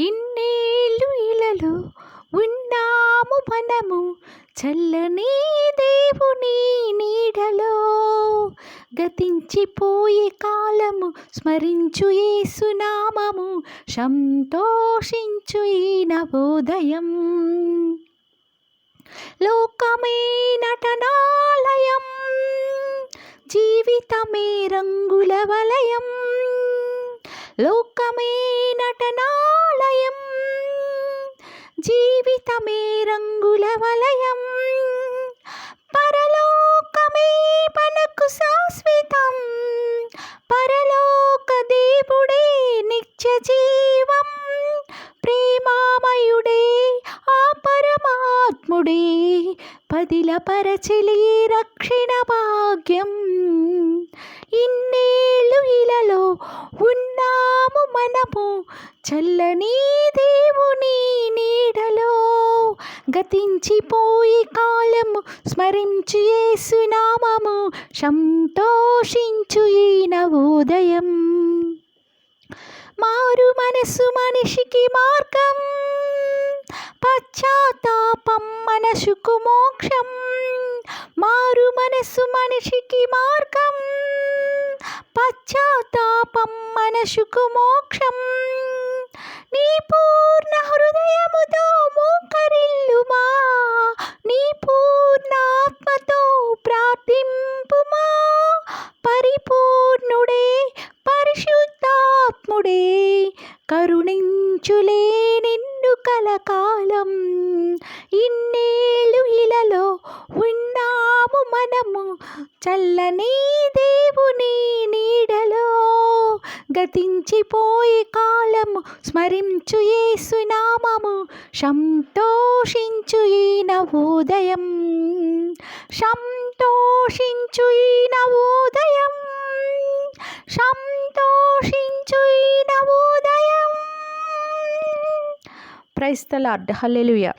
ఇన్నేళ్ళు ఇలలో ఉన్నాము మనము చల్లని దేవుని నీడలో. గతించిపోయే కాలము స్మరించు ఏసునామము సంతోషించు ఈ నవోదయం లోకమే నటనాలయం జీవితమే రంగుల వలయం. లోకమే నటనాలయం జీవితమే రంగుల వలయం. పరలోకమే మనకు శాశ్వతం పరలోక దేవుడే నిత్య జీవం. ప్రేమామయుడే ఆ పరమాత్ముడే పదిల పరచలి రక్షణ భాగ్యం. ఇన్నేళ్ళు ఇలలో ఉన్న మనము చల్లని దేవుని నీడలో గతించిపోయి కాలము స్మరించు ఏసునామము సంతోషించు ఈ నవోదయం మారు మనసు మనిషికి మార్గం పశ్చాత్తాపం మనసుకు మోక్షం. మారు మనసు మనిషికి మార్గం పశ్చాత్తాపం మనసుకు మోక్షం నీ పూర్ణ హృదయముతో మోకరిల్లుమా. నీ పూర్ణ ఆత్మతో ప్రార్థింపుమా. పరిపూర్ణుడే పరిశుద్ధాత్ముడే కరుణించులే నిన్ను కలకాలం. ఇన్నేళ్ళు ఇలలో ఉన్నాము మనము. చల్లని దేవుని గతించిపోయే కాలము స్మరించు ఏసునామము సంతోషించు ఈ నవోదయం సంతోషించు ఈ నవోదయం సంతోషించు ఈ నవోదయం ప్రైస్తల హల్లెలూయా.